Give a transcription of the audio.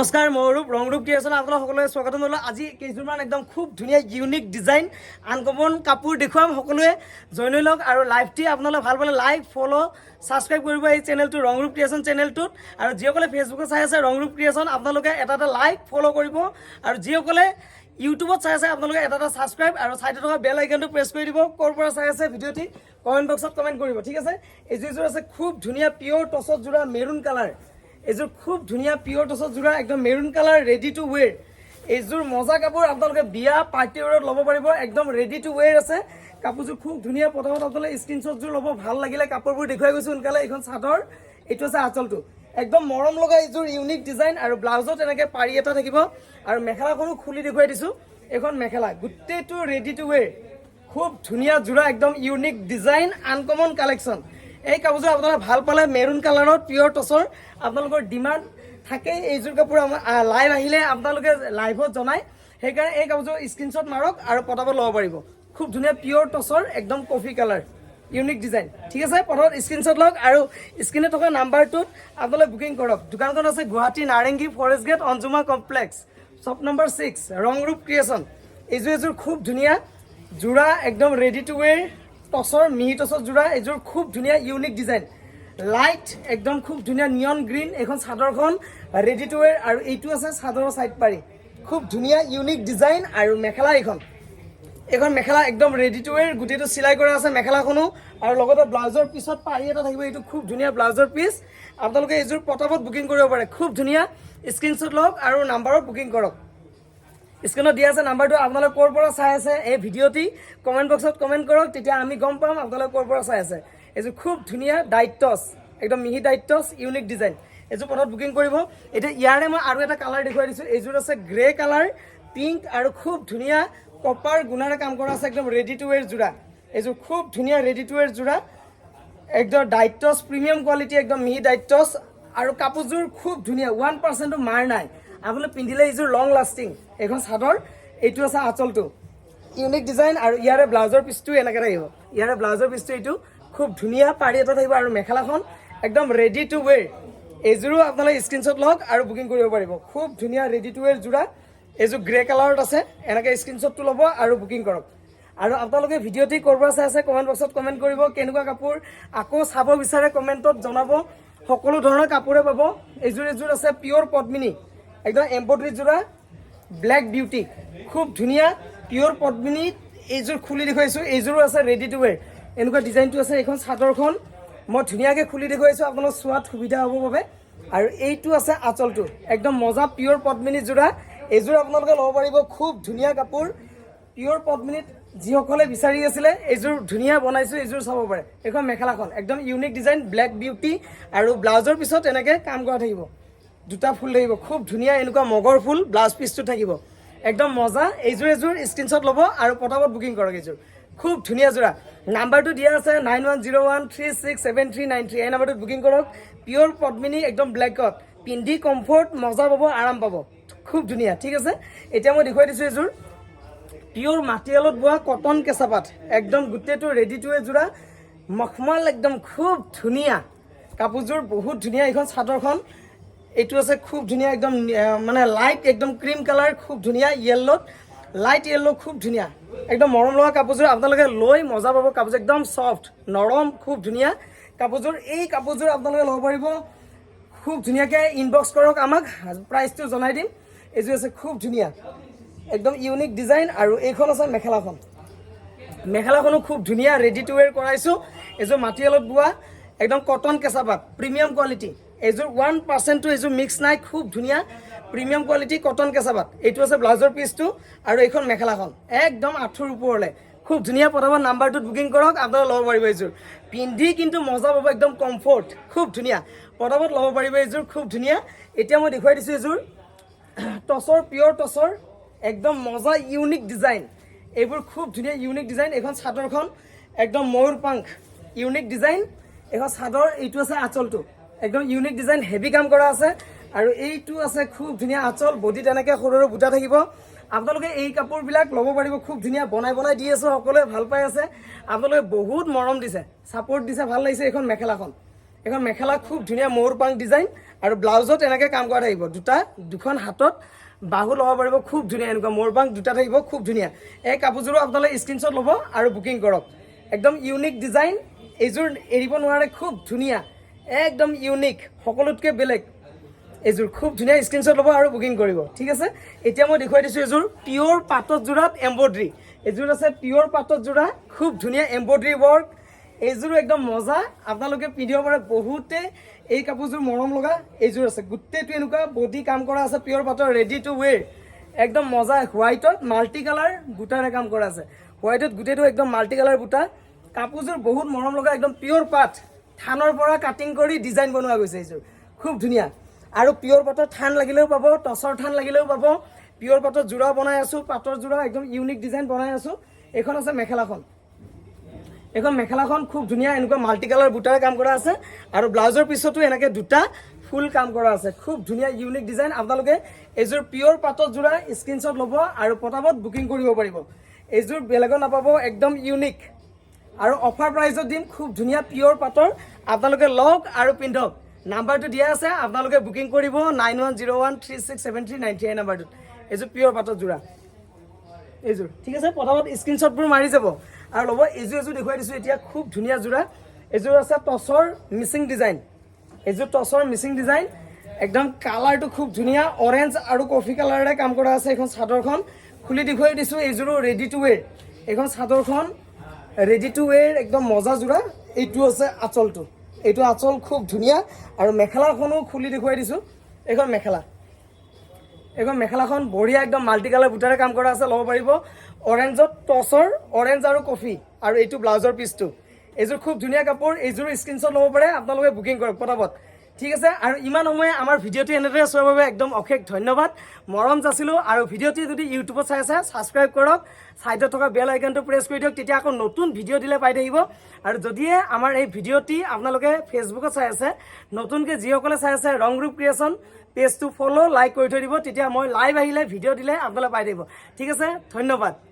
নমস্কাৰ মৰুৰূপ ৰংৰূপ ক্ৰিয়েশ্যন আপোনালোক সকলোৱে স্বাগতম জনালোঁ। আজি কেইযোৰমান একদম খুব ধুনীয়া ইউনিক ডিজাইন আনকমন কাপোৰ দেখুৱাম সকলোৱে। জইন হৈ লওক আৰু লাইভটি আপোনালোকে ভালো পালে লাইক ফ'ল' ছাবস্ক্ৰাইব কৰিব এই চেনেলটো ৰংৰূপ ক্ৰিয়েশ্যন চেনেলটোত আৰু যিসকলে ফেচবুকত চাই আছে ৰংৰূপ ক্ৰিয়েশ্যন, আপোনালোকে এটা এটা লাইক ফ'ল' কৰিব। আৰু যিসকলে ইউটিউবত চাই আছে, আপোনালোকে এটা এটা ছাবস্ক্ৰাইব আৰু চাইডত থকা বেল আইকনটো প্ৰেছ কৰি দিব। ক'ৰ পৰা চাই আছে ভিডিঅ'টি? কমেণ্ট বক্সত কমেণ্ট কৰিব, ঠিক আছে? এইযোৰ আছে, খুব ধুনীয়া পিয়'ৰ টচত যোৰা মেৰুণ কালাৰ এইযোৰ খুব ধুনীয়া পিয়'ৰ টচত যোৰা, একদম maroon colour ready to wear এইযোৰ মজা কাপোৰ আপোনালোকে বিয়া পাৰ্টি ৱেৰত ল'ব পাৰিব, একদম ৰেডি টু ৱেৰ আছে। কাপোৰযোৰ খুব ধুনীয়া, প্ৰথমত আপোনালোকে স্ক্ৰীনশ্বটযোৰ ল'ব, ভালো লাগিলে কাপোৰবোৰ দেখুৱাই গৈছোঁ সোনকালে, এইখন চাদৰ, এইটো আছে আঁচলটো। একদম মৰম লগা এইযোৰ ইউনিক ডিজাইন আৰু ব্লাউজত এনেকৈ পাৰি এটা থাকিব আৰু মেখেলাখনো খুলি দেখুৱাই দিছোঁ। এইখন মেখেলা, গোটেইটো ৰেডি টু ৱেৰ খুব ধুনীয়া যোৰা, একদম ইউনিক ডিজাইন আনকমন কালেকশ্যন এই কাপোৰযোৰ আপোনালোকে ভালো পালে মেৰুণ কালাৰত পিয়'ৰ টচৰ আপোনালোকৰ ডিমাণ্ড থাকেই। এইযোৰ কাপোৰ আমাৰ লাইভ আহিলে আপোনালোকে লাইভত জনায় সেইকাৰণে এই কাপোৰযোৰ স্ক্ৰীনশ্বট মাৰক আৰু পটাপট ল'ব পাৰিব। খুব ধুনীয়া পিয়'ৰ টচৰ একদম কফি কালাৰ ইউনিক ডিজাইন ঠিক আছে প্ৰথমত স্ক্ৰীনশ্বট লওক আৰু স্ক্ৰীণত থকা নাম্বাৰটোত আপোনালোকে বুকিং কৰক। দোকানখন আছে Guwahati, Narengi forest gate Anjuma complex shop number six Rongrup creation এইযোৰ এযোৰ খুব ধুনীয়া যোৰা একদম ৰেডি টু ৱেৰ টচৰ মিহি টচৰ যোৰা এইযোৰ খুব ধুনীয়া ইউনিক ডিজাইন লাইট একদম খুব ধুনীয়া নিয়ন গ্ৰীণ এইখন চাদৰখন ৰেডি টু ৱেৰ আৰু এইটো আছে চাদৰৰ চাইড পাৰি। খুব ধুনীয়া ইউনিক ডিজাইন আৰু মেখেলা এইখন। এইখন মেখেলা একদম ৰেডি টু ৱেৰ গোটেইটো চিলাই কৰা আছে মেখেলাখনো। আৰু লগতে ব্লাউজৰ পিছত পাৰি এটা থাকিব, এইটো খুব ধুনীয়া ব্লাউজৰ পিচ আপোনালোকে এইযোৰ পটাপট বুকিং কৰিব পাৰে। খুব ধুনীয়া স্ক্ৰীনশ্বট লওক আৰু নাম্বাৰত বুকিং কৰক। স্ক্ৰীণত দিয়া আছে, নাম্বাৰটো আপোনালোকে ক'ৰ পৰা চাই আছে এই ভিডিঅ'টি কমেণ্ট বক্সত কমেণ্ট কৰক, তেতিয়া আমি গম পাম আপোনালোকে ক'ৰ পৰা চাই আছে। এইযোৰ খুব ধুনীয়া ডাইটছ একদম মিহি ডাইটছ ইউনিক ডিজাইন এইযোৰ পথত বুকিং কৰিব। এতিয়া ইয়াৰে মই আৰু এটা কালাৰ দেখুৱাই দিছোঁ এইযোৰ আছে গ্ৰে কালাৰ পিংক আৰু খুব ধুনীয়া কপাৰ গুণাৰে কাম কৰা আছে, একদম ৰেডি টু ৱেৰ যোৰা। এইযোৰ খুব ধুনীয়া ৰেডি টু ৱেৰ যোৰা। একদম ডাইটছ প্ৰিমিয়াম কোৱালিটি একদম মিহি ডাইটছ আৰু কাপোৰযোৰ খুব ধুনীয়া ওৱান পাৰ্চেণ্টো মাৰ নাই। আপুনি পিন্ধিলে এইযোৰ লং লাষ্টিং এইখন চাদৰ, এইটো আছে আঁচলটো। ইউনিক ডিজাইন আৰু ইয়াৰে ব্লাউজৰ পিচটো এনেকৈ থাকিব। ইয়াৰে ব্লাউজৰ পিচটো এইটো খুব ধুনীয়া পাৰি এটা থাকিব আৰু মেখেলাখন একদম ৰেডি টু ৱেৰ এইযোৰো আপোনালোকে স্ক্ৰীনশ্বট লওক আৰু বুকিং কৰিব পাৰিব। খুব ধুনীয়া ৰেডি টু ৱেৰ যোৰা। এইযোৰ গ্ৰে কালাৰত আছে, এনেকৈ স্ক্ৰীনশ্বটটো ল'ব আৰু বুকিং কৰক। আৰু আপোনালোকে ভিডিঅ'টি ক'ৰ পৰা চাই আছে কমেণ্ট বক্সত কমেণ্ট কৰিব, কেনেকুৱা কাপোৰ, আকৌ চাব বিচাৰে কমেণ্টত জনাব। সকলো ধৰণৰ কাপোৰে পাব। এইযোৰ এযোৰ আছে পিয়'ৰ পদ্মিনী। একদম এম্ব্ৰইডাৰী যোৰা ব্লেক বিউটি খুব ধুনীয়া পিয়'ৰ পদ্মিনীত এইযোৰ খুলি দেখুৱাইছোঁ এইযোৰো আছে ৰেডি টু ৱেৰ এনেকুৱা ডিজাইনটো আছে এইখন চাদৰখন, মই ধুনীয়াকৈ খুলি দেখুৱাইছোঁ আপোনালোক চোৱাত সুবিধা হ'ব বাবে, আৰু এইটো আছে আঁচলটো, একদম মজা পিয়'ৰ পদ্মিনী যোৰা এইযোৰ আপোনালোকে ল'ব পাৰিব খুব ধুনীয়া কাপোৰ পিয়'ৰ পদ্মিনীত যিসকলে বিচাৰি আছিলে এইযোৰ ধুনীয়া বনাইছোঁ এইযোৰ চাব পাৰে, এইখন মেখেলাখন, একদম ইউনিক ডিজাইন ব্লেক বিউটি আৰু ব্লাউজৰ পিছত এনেকৈ কাম কৰা থাকিব। দুটা ফুল থাকিব খুব ধুনীয়া এনেকুৱা মগৰ ফুল, ব্লাউজ পিচটো থাকিব। একদম মজা এইযোৰ এযোৰ স্ক্ৰীনশ্বট ল'ব আৰু পটাপট বুকিং কৰক এইযোৰ খুব ধুনীয়া যোৰা। নাম্বাৰটো দিয়া আছে nine one zero' one three six seven three nine three এই নাম্বাৰটোত বুকিং কৰক। পিয়'ৰ পদ্মিনী, একদম ব্লেকত পিন্ধি কমফৰ্ট মজা পাব, আৰাম পাব। খুব ধুনীয়া, ঠিক আছে? এতিয়া মই দেখুৱাই দিছোঁ এইযোৰ পিয়'ৰ মাটিয়ালত বোৱা কটন কেঁচাপাত একদম গোটেইটো ৰেডি টু এযোৰা মখমাল, একদম খুব ধুনীয়া। কাপোৰযোৰ বহুত ধুনীয়া, এইখন চাদৰখন। এইটো আছে খুব ধুনীয়া একদম মানে লাইট একদম ক্ৰীম কালাৰ খুব ধুনীয়া য়েল্লত লাইট য়েল্ল' খুব ধুনীয়া। একদম মৰম লগা কাপোৰযোৰ, আপোনালোকে লৈ মজা পাব। কাপোৰযোৰ একদম চফ্ট নৰম, খুব ধুনীয়া। কাপোৰযোৰ, এই কাপোৰযোৰ আপোনালোকে ল'ব পাৰিব। খুব ধুনীয়াকৈ ইনবক্স কৰক আমাক প্ৰাইচটো জনাই দিম। এইযোৰ আছে, খুব ধুনীয়া। একদম ইউনিক ডিজাইন আৰু এইখন আছে মেখেলাখন। মেখেলাখনো খুব ধুনীয়া ৰেডি টু ৱেৰ কৰাইছোঁ। এইযোৰ মাটিয়ালত বোৱা, একদম কটন কেঁচাপাত প্ৰিমিয়াম কোৱালিটি এইযোৰ ওৱান পাৰ্চেণ্টটো এইযোৰ মিক্স নাই, খুব ধুনীয়া। প্ৰিমিয়াম কোৱালিটি কটন কেঁচাপাত। এইটো আছে ব্লাউজৰ পিচটো আৰু এইখন মেখেলাখন। একদম আঁঠুৰ ওপৰলৈ। খুব ধুনীয়া প্ৰথমত নাম্বাৰটোত বুকিং কৰক, আপোনালোকে ল'ব পাৰিব এইযোৰ পিন্ধি কিন্তু মজা পাব, একদম কমফৰ্ট খুব ধুনীয়া। প্ৰথমত ল'ব পাৰিব এইযোৰ খুব ধুনীয়া। এতিয়া মই দেখুৱাই দিছোঁ এইযোৰ টচৰ পিয়'ৰ টচৰ, একদম মজা ইউনিক ডিজাইন এইবোৰ খুব ধুনীয়া ইউনিক ডিজাইন এইখন চাদৰখন, একদম ময়ূৰ পাংখ ইউনিক ডিজাইন এইখন চাদৰ, এইটো আছে আঁচলটো। একদম ইউনিক ডিজাইন হেভি কাম কৰা আছে। আৰু এইটো আছে খুব ধুনীয়া আঁচল বডিত এনেকৈ সৰু সৰু বুটা থাকিব। আপোনালোকে এই কাপোৰবিলাক ল'ব পাৰিব, খুব ধুনীয়া বনাই বনাই দি আছে, সকলোৱে ভালো পাই আছে। আপোনালোকে বহুত মৰম দিছে ছাপৰ্ট দিছে, ভালো লাগিছে এইখন মেখেলাখন। এখন মেখেলা খুব ধুনীয়া ময়ূৰ পাং ডিজাইন আৰু ব্লাউজত এনেকৈ কাম কৰা থাকিব। দুটা, দুখন হাতত বাহু ল'ব পাৰিব, খুব ধুনীয়া এনেকুৱা ময়ূৰ পাং দুটা থাকিব, খুব ধুনীয়া। এই কাপোৰযোৰো আপোনালোকে স্ক্ৰীনশ্বট ল'ব আৰু বুকিং কৰক। একদম ইউনিক ডিজাইন এইযোৰ এৰিব নোৱাৰে, খুব ধুনীয়া। একদম ইউনিক সকলোতকৈ বেলেগ। এইযোৰ খুব ধুনীয়া স্ক্ৰীনশ্বট ল'ব আৰু বুকিং কৰিব, ঠিক আছে? এতিয়া মই দেখুৱাই দিছোঁ এইযোৰ পিয়'ৰ পাটত যোৰাত এম্ব্ৰইডাৰী এইযোৰ আছে পিয়'ৰ পাটত যোৰা, খুব ধুনীয়া এম্ব্ৰইডাৰী ৱৰ্ক এইযোৰো একদম মজা। আপোনালোকে পিন্ধিব পাৰে বহুতে। এই কাপোৰযোৰ মৰম লগা এইযোৰ আছে। গোটেইটো এনেকুৱা বডি কাম কৰা আছে পিয়'ৰ পাটৰ ৰেডি টু ৱেৰ একদম মজা, হোৱাইটত মাল্টি কালাৰ বুটাৰে কাম কৰা আছে। হোৱাইটত গোটেইটো একদম মাল্টি কালাৰ বুটা। কাপোৰযোৰ বহুত মৰম লগা, একদম পিয়'ৰ পাট। থানৰ পৰা কাটিং কৰি ডিজাইন বনোৱা গৈছে এইযোৰ। খুব ধুনীয়া। আৰু পিয়'ৰ পাটৰ থান লাগিলেও পাব, টচৰ থান লাগিলেও পাব। পিয়'ৰ পাটৰ যোৰা বনাই আছোঁ পাটৰ যোৰা একদম ইউনিক ডিজাইন বনাই আছোঁ। এইখন আছে মেখেলাখন। এইখন মেখেলাখন খুব ধুনীয়া, এনেকুৱা মাল্টি কালাৰ বুটাৰে কাম কৰা আছে। আৰু ব্লাউজৰ পিছতো এনেকৈ দুটা ফুল কাম কৰা আছে। খুব ধুনীয়া ইউনিক ডিজাইন আপোনালোকে এইযোৰ পিয়'ৰ পাটৰ যোৰা স্ক্ৰীনশ্বট ল'ব আৰু পটাপট বুকিং কৰিব পাৰিব। এইযোৰ বেলেগত নাপাব, একদম ইউনিক আৰু অফাৰ প্ৰাইজত দিম খুব ধুনীয়া পিয়'ৰ পাটৰ। আপোনালোকে লওক আৰু পিন্ধক। নাম্বাৰটো দিয়া আছে, আপোনালোকে বুকিং কৰিব nine one zero' one three six seven three nine three এই নাম্বাৰটোত এইযোৰ পিয়'ৰ পাটৰ যোৰা। এইযোৰ, ঠিক আছে? প্ৰথমত স্ক্ৰীনশ্বটবোৰ মাৰি যাব। আৰু ল'ব, এইযোৰ এযোৰ দেখুৱাই দিছোঁ, এতিয়া খুব ধুনীয়া যোৰা। এইযোৰ আছে টচৰ মিচিং ডিজাইন এইযোৰ টচৰ মিচিং ডিজাইন একদম কালাৰটো খুব ধুনীয়া অৰেঞ্জ আৰু কফি কালাৰেৰে কাম কৰা আছে এইখন চাদৰখন। খুলি দেখুৱাই দিছোঁ, এইযোৰো ৰেডি টু ৱেৰ এইখন চাদৰখন ৰেডি টু ৱেৰ একদম মজা যোৰা এইটো আছে আঁচলটো। এইটো আঁচল খুব ধুনীয়া আৰু মেখেলাখনো খুলি দেখুৱাই দিছোঁ। এইখন মেখেলা। এইখন মেখেলাখন বঢ়িয়া একদম মাল্টি কালাৰ বুটাৰে কাম কৰা আছে, ল'ব পাৰিব। অৰেঞ্জত টচৰ অৰেঞ্জ আৰু কফি আৰু এইটো ব্লাউজৰ পিচটো এইযোৰ খুব ধুনীয়া কাপোৰ, এইযোৰ স্ক্ৰীনশ্বট ল'ব পাৰে, আপোনালোকে বুকিং কৰক পটাপট ঠিক আছে? আৰু ইমান সময়ে আমাৰ ভিডিঅ'টো এনেদৰে চোৱাৰ বাবে একদম অশেষ ধন্যবাদ। মৰম যাচিলোঁ আৰু ভিডিঅ'টি যদি ইউটিউবত চাই আছে ছাবস্ক্ৰাইব কৰক ছাইডত থকা বেল আইকনটো প্ৰেছ কৰি দিয়ক, তেতিয়া আকৌ নতুন ভিডিঅ' দিলে পাই থাকিব। আৰু যদিহে আমাৰ এই ভিডিঅ'টি আপোনালোকে ফেচবুকত চাই আছে, নতুনকৈ যিসকলে চাই আছে ৰংৰূপ ক্ৰিয়েশ্যন পেজটো ফ'ল' লাইক কৰি থৈ দিব, তেতিয়া মই লাইভ আহিলে, ভিডিঅ' দিলে আপোনালোকে পাই থাকিব। ঠিক আছে? ধন্যবাদ।